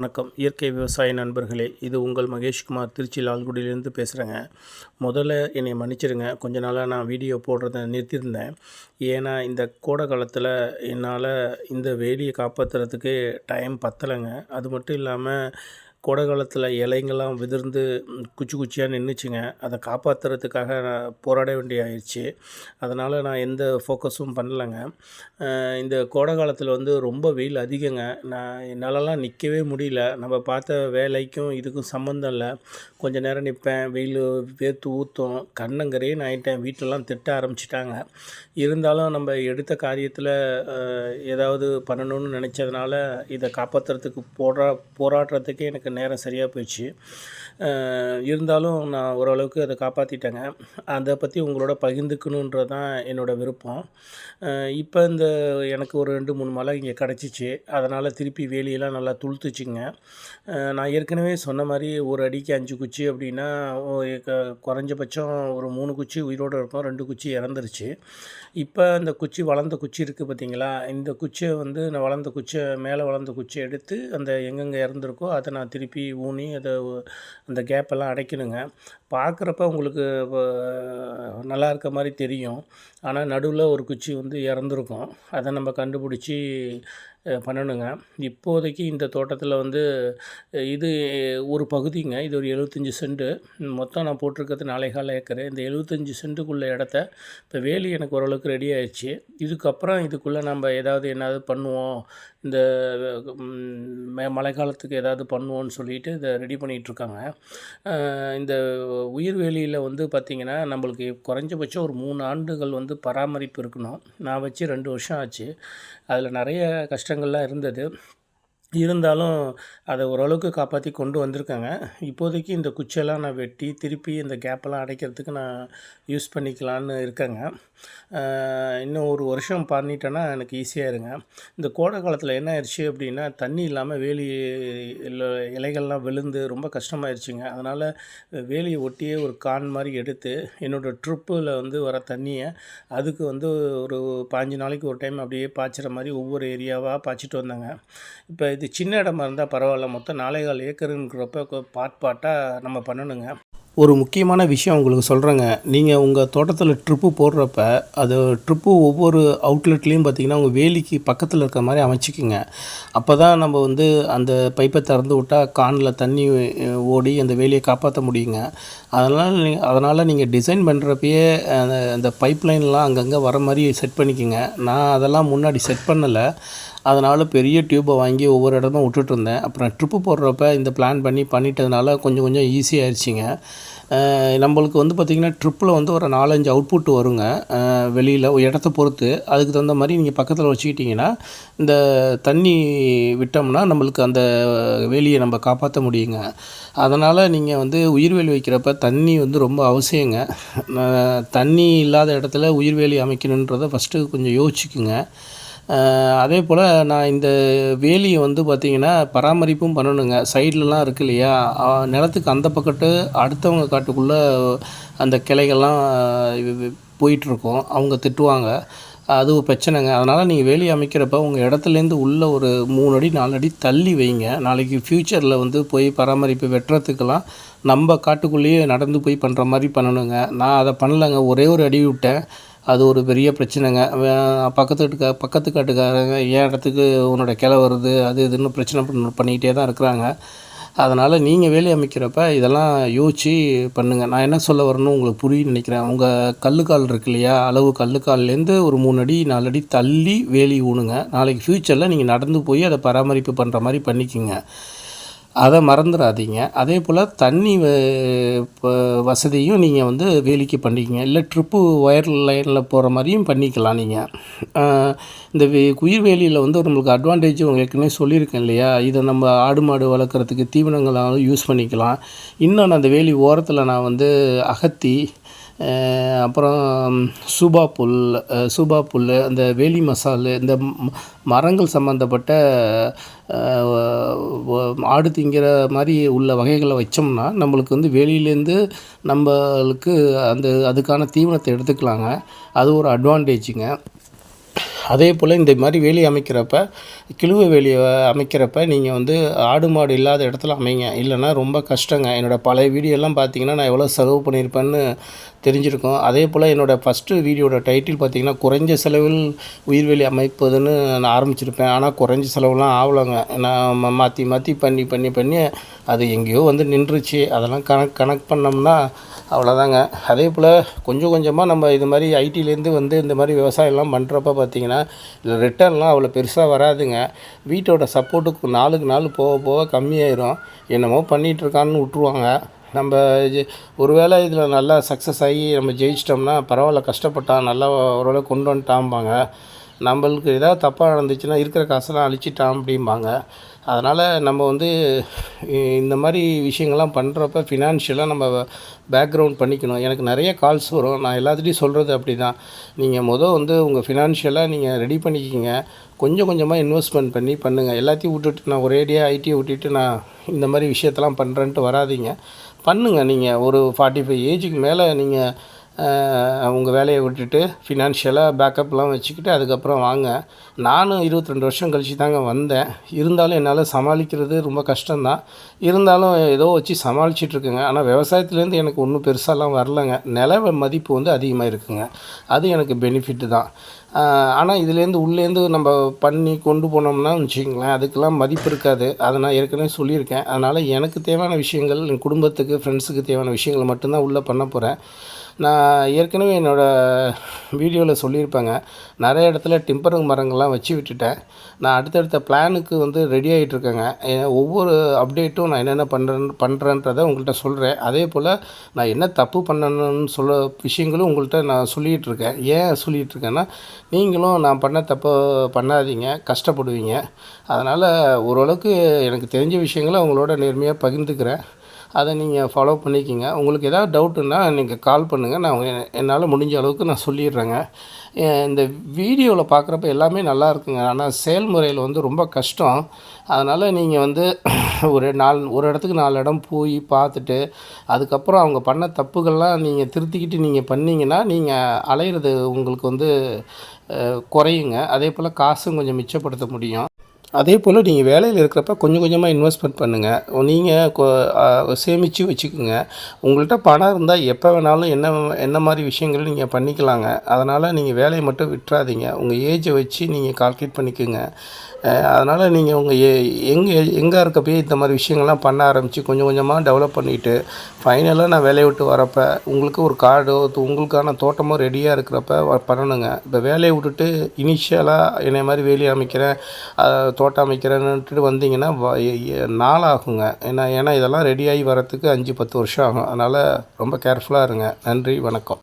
வணக்கம். இயற்கை விவசாய நண்பர்களே இது உங்கள் மகேஷ்குமார் திருச்சி லால்குடியிலேருந்து பேசுகிறேங்க முதல்ல என்னை மன்னிச்சிடுங்க கொஞ்ச நாளாக நான் வீடியோ போடுறத நிறுத்தியிருந்தேன். ஏன்னா இந்த கோடை காலத்தில் என்னால் இந்த வேலியை காப்பாற்றுறதுக்கு டைம் பத்தலைங்க. அது மட்டும் இல்லாமல் கோடை காலத்தில் இலைங்கெல்லாம் விதிர்ந்து குச்சி குச்சியாக நின்றுச்சுங்க அதை காப்பாற்றுறதுக்காக நான் போராட வேண்டிய ஆயிடுச்சு அதனால் நான் எந்த ஃபோக்கஸும் பண்ணலைங்க. இந்த கோடை காலத்தில் வந்து ரொம்ப வெயில் அதிகங்க. நான் என்னாலலாம் நிற்கவே முடியல. நம்ம பார்த்த வேலைக்கும் இதுக்கும் சம்மந்தம் இல்லை. கொஞ்சம் நேரம் நிற்பேன் வெயில் வேர்த்து ஊற்றும் கண்ணங்கிறையும் நான் ஆகிட்டேன் வீட்டிலலாம் திட்ட ஆரம்பிச்சிட்டாங்க. இருந்தாலும் நம்ம எடுத்த காரியத்தில் ஏதாவது பண்ணணும்னு நினச்சதுனால இதை காப்பாற்றுறதுக்கு போரா போராடுறதுக்கே எனக்கு நேரம் சரியாக போயிடுச்சு. இருந்தாலும் நான் ஓரளவுக்கு அதை காப்பாற்றிட்டேங்க அதை பற்றி உங்களோட பகிர்ந்துக்கணுன்றது தான் என்னோடய விருப்பம் இப்போ இந்த எனக்கு ஒரு ரெண்டு மூணு மலை இங்கே கிடச்சிச்சு. அதனால் திருப்பி வேலியெல்லாம் நல்லா துளுத்துச்சுங்க. நான் ஏற்கனவே சொன்ன மாதிரி ஒரு அடிக்கு அஞ்சு குச்சி அப்படின்னா க- குறைஞ்சபட்சம் ஒரு மூணு குச்சி உயிரோடு இருக்கும் ரெண்டு குச்சி இறந்துருச்சு. இப்போ அந்த குச்சி வளர்ந்த குச்சி இருக்குது பார்த்தீங்களா இந்த குச்சியை வந்து நான் வளர்ந்த குச்சியை மேலே வளர்ந்த குச்சியை எடுத்து அந்த எங்கெங்கே இறந்துருக்கோ அதை நான் திருப்பி ஊனி அதை அந்த கேப்பெல்லாம் அடைக்கணுங்க. பார்க்குறப்ப உங்களுக்கு நல்லா இருக்க மாதிரி தெரியும். ஆனால் நடுவில் ஒரு குச்சி வந்து இறந்துருக்கும். அதை நம்ம கண்டுபிடிச்சி பண்ணணுங்க. இப்போதைக்கு இந்த தோட்டத்தில் வந்து இது ஒரு பகுதிங்க. இது ஒரு எழுபத்தஞ்சி சென்ட்டு மொத்தம் நான் போட்டிருக்கிறது நாளைகால ஏக்கரு. இந்த எழுபத்தஞ்சி சென்ட்டுக்குள்ள இடத்த இப்போ வேலி எனக்கு ஓரளவுக்கு ரெடி ஆயிடுச்சு. இதுக்கப்புறம் இதுக்குள்ளே நம்ம ஏதாவது என்னது பண்ணுவோம். இந்த மே- மழை காலத்துக்கு ஏதாவது பண்ணுவோன்னு சொல்லிட்டு இதை ரெடி பண்ணிகிட்ருக்காங்க இந்த உயிர்வேலியில் வந்து பார்த்திங்கன்னா நம்மளுக்கு குறைஞ்சபட்சம் ஒரு மூணு ஆண்டுகள் வந்து பராமரிப்பு இருக்கணும். நான் வச்சு ரெண்டு வருஷம் ஆச்சு. அதில் நிறைய கஷ்டங்கள்லாம் இருந்தது. இருந்தாலும் அதை ஓரளவுக்கு காப்பாற்றி கொண்டு வந்திருக்காங்க. இப்போதைக்கு இந்த குச்சியெல்லாம் நான் வெட்டி திருப்பி இந்த கேப்பெல்லாம் அடைக்கிறதுக்கு நான் யூஸ் பண்ணிக்கலான்னு இருக்கேங்க. இன்னும் ஒரு வருஷம் பண்ணிட்டேன்னா எனக்கு ஈஸியாக இருங்க. இந்த கோடை காலத்தில் என்ன ஆயிடுச்சு அப்படின்னா தண்ணி இல்லாமல் வேலி இலைகள்லாம் விழுந்து ரொம்ப கஷ்டமாயிருச்சுங்க. அதனால் வேலியை ஒட்டியே ஒரு கான் மாதிரி எடுத்து என்னோடய ட்ரிப்பில் வந்து வர தண்ணியை அதுக்கு வந்து ஒரு பாஞ்சு நாளைக்கு ஒரு டைம் அப்படியே பாய்ச்சிற மாதிரி ஒவ்வொரு ஏரியாவாக பாய்ச்சிட்டு வந்தாங்க. இப்போ இது சின்ன இடமா இருந்தால் பரவாயில்ல. மொத்தம் நாலேகால் ஏக்கருங்கிறப்ப பாட் பார்ட்டாக நம்ம பண்ணணுங்க. ஒரு முக்கியமான விஷயம் உங்களுக்கு சொல்கிறேங்க நீங்கள் உங்கள் தோட்டத்தில் ட்ரிப்பு போடுறப்ப அது ட்ரிப்பு ஒவ்வொரு அவுட்லெட்லேயும் பார்த்தீங்கன்னா உங்கள் வேலிக்கு பக்கத்தில் இருக்கிற மாதிரி அமைச்சிக்கிங்க. அப்போ தான் நம்ம வந்து அந்த பைப்பை திறந்து விட்டால் கானில் தண்ணி ஓடி அந்த வேலியை காப்பாற்ற முடியுங்க. அதனால் நீங்கள் அதனால் நீங்கள் டிசைன் பண்ணுறப்பயே அந்த அந்த பைப் லைன்லாம் அங்கங்கே வர மாதிரி செட் பண்ணிக்கோங்க. நான் அதெல்லாம் முன்னாடி செட் பண்ணலை. அதனால் பெரிய டியூப்பை வாங்கி ஒவ்வொரு இடமும் விட்டுட்ருந்தேன் அப்புறம் ட்ரிப்பு போடுறப்ப இந்த பிளான் பண்ணி பண்ணிட்டதுனால கொஞ்சம் கொஞ்சம் ஈஸியாகிடுச்சிங்க நம்மளுக்கு வந்து பார்த்திங்கன்னா ட்ரிப்பில் வந்து ஒரு நாலஞ்சு அவுட்புட் வருங்க. வெளியில் இடத்த பொறுத்து. அதுக்கு தகுந்த மாதிரி நீங்கள் பக்கத்தில் வச்சுக்கிட்டிங்கன்னா இந்த தண்ணி விட்டோம்னா நம்மளுக்கு அந்த வேலியை நம்ம காப்பாற்ற முடியுங்க. அதனால் நீங்கள் வந்து உயிர்வேலி வைக்கிறப்ப தண்ணி வந்து ரொம்ப அவசியங்க. தண்ணி இல்லாத இடத்துல உயிர்வேலி அமைக்கணுன்றதை ஃபஸ்ட்டு கொஞ்சம் யோசிச்சுக்குங்க. அதே போல் நான் இந்த வேலியை வந்து பார்த்திங்கன்னா பராமரிப்பும் பண்ணணுங்க. சைட்லலாம் இருக்கு இல்லையா? நிலத்துக்கு அந்த பக்கத்து அடுத்தவங்க காட்டுக்குள்ளே அந்த கிளைகள்லாம் போயிட்டுருக்கோம் போயிட்டுருக்கும். அவங்க திட்டுவாங்க. அது ஒரு பிரச்சனைங்க. அதனால் நீங்கள் வேலி அமைக்கிறப்ப உங்கள் இடத்துலேருந்து உள்ளே ஒரு மூணு அடி நாலு அடி தள்ளி வைங்க. நாளைக்கு ஃப்யூச்சரில் வந்து போய் பராமரிப்பு வெட்டுறதுக்கெல்லாம் நம்ம காட்டுக்குள்ளேயே நடந்து போய் பண்ணுற மாதிரி பண்ணணுங்க. நான் அதை பண்ணலைங்க. ஒரே ஒரு அடி விட்டேன். அது ஒரு பெரிய பிரச்சனைங்க. வே- பக்கத்து வீட்டுக்கா பக்கத்து காட்டுக்காரங்க ஏன் இடத்துக்கு உன்னோட கிளை வருது அது இதுன்னு பிரச்சனை பண்ண பண்ணிக்கிட்டே தான் இருக்கிறாங்க. அதனால் நீங்கள் வேலி அமைக்கிறப்ப இதெல்லாம் யோசித்து பண்ணுங்கள் நான் என்ன சொல்ல வரணும்னு உங்களுக்கு புரியும்னு நினைக்கிறேன். உங்கள் கல்லுக்கால் இருக்கு இல்லையா? அளவு கல்லுக்கால்லேருந்து ஒரு மூணு அடி நாலு அடி தள்ளி வேலி ஊனுங்க. நாளைக்கு ஃப்யூச்சரில் நீங்கள் நடந்து போய் அதை பராமரிப்பு பண்ணுற மாதிரி பண்ணிக்கோங்க. அதை மறந்துடாதீங்க. அதே போல் தண்ணி வ- வசதியும் நீங்கள் வந்து வேலிக்கு பண்ணிக்கங்க. இல்லை ட்ரிப்பு ஒயர் லைனில் போகிற மாதிரியும் பண்ணிக்கலாம் நீங்கள் இந்த வே வேலியில் வந்து நம்மளுக்கு அட்வான்டேஜ் ஏற்கனவே சொல்லியிருக்கேன் இல்லையா? இதை நம்ம ஆடு மாடு வளர்க்குறதுக்கு தீவனங்களாலும் யூஸ் பண்ணிக்கலாம். இன்னும் நான் அந்த வேலி ஓரத்தில் நான் வந்து அகத்தி அப்புறம் சூபா புல் சூபா புல் அந்த வேலி மசாலு இந்த மரங்கள் சம்மந்தப்பட்ட ஆடு திங்கிற மாதிரி உள்ள வகைகளை வச்சோம்னா நம்மளுக்கு வந்து வெளியிலேருந்து நம்மளுக்கு அந்த அதுக்கான தீவனத்தை எடுத்துக்கலாங்க. அது ஒரு அட்வான்டேஜுங்க அதே போல் இந்த மாதிரி வேலி அமைக்கிறப்ப கிழுவை வேலியை அமைக்கிறப்ப நீங்கள் வந்து ஆடு மாடு இல்லாத இடத்துல அமைங்க. இல்லைன்னா ரொம்ப கஷ்டங்க. என்னோடய பழைய வீடியோலாம் பார்த்தீங்கன்னா நான் எவ்வளோ செலவு பண்ணியிருப்பேன்னு தெரிஞ்சிருக்கும். அதே போல் என்னோடய ஃபஸ்ட்டு வீடியோட டைட்டில் பார்த்தீங்கன்னா குறைஞ்ச செலவில் உயிர்வேலி அமைப்பதுன்னு நான் ஆரம்பிச்சிருப்பேன். ஆனால் குறைஞ்ச செலவுலாம் ஆகலைங்க நான் மாற்றி மாற்றி பண்ணி பண்ணி பண்ணி அது எங்கேயோ வந்து நின்றுச்சு. அதெல்லாம் கணக்கு கணக்கு பண்ணோம்னா அவ்வளோதாங்க. அதே போல் கொஞ்சம் கொஞ்சமாக நம்ம இது மாதிரி ஐடிலேருந்து வந்து இந்த மாதிரி விவசாயம்லாம் பண்ணுறப்ப பார்த்திங்கன்னா இதில் ரிட்டர்ன்லாம் அவ்வளோ பெருசாக வராதுங்க. வீட்டோட சப்போர்ட்டுக்கு நாளுக்கு நாள் போக போக கம்மியாயிரும். என்னமோ பண்ணிகிட்ருக்கான்னு விட்ருவாங்க நம்ம இது ஒரு வேளை இதில் நல்லா சக்ஸஸ் ஆகி நம்ம ஜெயிச்சிட்டோம்னா பரவாயில்ல கஷ்டப்பட்டான் நல்லா ஓரளவு கொண்டு வந்துட்டாம்பாங்க. நம்மளுக்கு ஏதாவது தப்பாக நடந்துச்சுன்னா இருக்கிற காசெல்லாம் அழிச்சிட்டான் அப்படிம்பாங்க. அதனால் நம்ம வந்து இந்த மாதிரி விஷயங்கள்லாம் பண்ணுறப்ப ஃபினான்ஷியலாக நம்ம பேக்ரவுண்ட் பண்ணிக்கணும். எனக்கு நிறைய கால்ஸ் வரும். நான் எல்லாத்துலேயும் சொல்கிறது அப்படி தான் நீங்கள் மொதல் வந்து உங்கள் ஃபினான்ஷியலாக நீங்கள் ரெடி பண்ணிக்கிங்க. கொஞ்சம் கொஞ்சமாக இன்வெஸ்ட்மெண்ட் பண்ணி பண்ணுங்கள் எல்லாத்தையும் விட்டுட்டு நான் ஒரேடியாக ஐடியை விட்டுட்டு நான் இந்த மாதிரி விஷயத்தெல்லாம் பண்ணுறேன்ட்டு வராதீங்க. பண்ணுங்கள் நீங்கள் ஒரு ஃபார்ட்டி ஃபைவ் ஏஜுக்கு மேலே நீங்கள் அவங்க வேலையை விட்டுட்டு ஃபினான்ஷியலாக பேக்கப்லாம் வச்சுக்கிட்டு அதுக்கப்புறம் வாங்க. நானும் இருபத்தி ரெண்டு வருஷம் கழிச்சு தாங்க வந்தேன். இருந்தாலும் என்னால் சமாளிக்கிறது ரொம்ப கஷ்டம்தான். இருந்தாலும் ஏதோ வச்சு சமாளிச்சிட்ருக்குங்க ஆனால் விவசாயத்துலேருந்து எனக்கு ஒன்றும் பெருசாலாம் வரலங்க. நில மதிப்பு வந்து அதிகமாக இருக்குங்க. அது எனக்கு பெனிஃபிட்டு தான். ஆனால் இதுலேருந்து உள்ளேருந்து நம்ம பண்ணி கொண்டு போனோம்னா வச்சுக்கங்களேன் அதுக்கெல்லாம் மதிப்பு இருக்காது. அதை நான் ஏற்கனவே சொல்லியிருக்கேன். அதனால் எனக்கு தேவையான விஷயங்கள் என் குடும்பத்துக்கு ஃப்ரெண்ட்ஸுக்கு தேவையான விஷயங்கள் மட்டும்தான் உள்ளே பண்ண போகிறேன் நான் ஏற்கனவே என்னோடய வீடியோவில் சொல்லியிருப்பேங்க. நிறைய இடத்துல டிம்பர் மரங்கள்லாம் வச்சு விட்டுட்டேன். நான் அடுத்தடுத்த பிளானுக்கு வந்து ரெடி ஆகிட்டுருக்கேங்க ஒவ்வொரு அப்டேட்டும் நான் என்னென்ன பண்ணுறேன் பண்ணுறேன்றதை உங்கள்கிட்ட சொல்கிறேன் அதே போல் நான் என்ன தப்பு பண்ணணும்னு சொல்ல விஷயங்களும் உங்கள்கிட்ட நான் சொல்லிகிட்டு இருக்கேன் ஏன் சொல்லிகிட்டு இருக்கேன்னா நீங்களும் நான் பண்ண தப்பு பண்ணாதீங்க கஷ்டப்படுவீங்க. அதனால் ஓரளவுக்கு எனக்கு தெரிஞ்ச விஷயங்களை உங்களோட நேர்மையாக பகிர்ந்துக்கிறேன். அதை நீங்கள் ஃபாலோ பண்ணிக்கிங்க. உங்களுக்கு ஏதாவது டவுட்டுன்னா நீங்கள் கால் பண்ணுங்கள் நான் என்னால் முடிஞ்ச அளவுக்கு நான் சொல்லிடுறேங்க. இந்த வீடியோவில் பார்க்குறப்ப எல்லாமே நல்லா இருக்குங்க. ஆனால் செயல்முறையில் வந்து ரொம்ப கஷ்டம். அதனால் நீங்கள் வந்து ஒரு நாலு ஒரு இடத்துக்கு நாலு இடம் போய் பார்த்துட்டு அதுக்கப்புறம் அவங்க பண்ண தப்புகள்லாம் நீங்கள் திருத்திக்கிட்டு நீங்கள் பண்ணிங்கன்னா நீங்கள் அலையிறது உங்களுக்கு வந்து குறையுங்க. அதே போல் காசும் கொஞ்சம் மிச்சப்படுத்த முடியும். அதே போல் நீங்கள் வேலையில் இருக்கிறப்ப கொஞ்சம் கொஞ்சமாக இன்வெஸ்ட்மெண்ட் பண்ணுங்கள் நீங்கள் சேமித்து வச்சுக்கோங்க. உங்கள்கிட்ட பணம் இருந்தால் எப்போ வேணாலும் என்ன என்ன மாதிரி விஷயங்கள் நீங்கள் பண்ணிக்கலாங்க. அதனால் நீங்கள் வேலையை மட்டும் விட்டுறாதீங்க. உங்கள் ஏஜை வச்சு நீங்கள் கால்குலேட் பண்ணிக்கோங்க. அதனால் நீங்கள் உங்கள் ஏ எங்கே எங்கே இருக்கப்பயே இந்த மாதிரி விஷயங்கள்லாம் பண்ண ஆரம்பித்து கொஞ்சம் கொஞ்சமாக டெவலப் பண்ணிவிட்டு ஃபைனலாக நான் வேலையை விட்டு வரப்போ உங்களுக்கு ஒரு கார்டோ உங்களுக்கான தோட்டமோ ரெடியாக இருக்கிறப்ப பண்ணணுங்க. இப்போ வேலையை விட்டுட்டு இனிஷியலாக என்னை மாதிரி வேலையை அமைக்கிறேன். தோட்டம் அமைக்கிறேன்னுட்டு வந்தீங்கன்னா நாளாகுங்க நாள் ஆகுங்க ஏன்னா ஏன்னா இதெல்லாம் ரெடியாகி வரத்துக்கு அஞ்சு பத்து வருஷம் ஆகும். அதனால் ரொம்ப கேர்ஃபுல்லாக இருங்க. நன்றி வணக்கம்.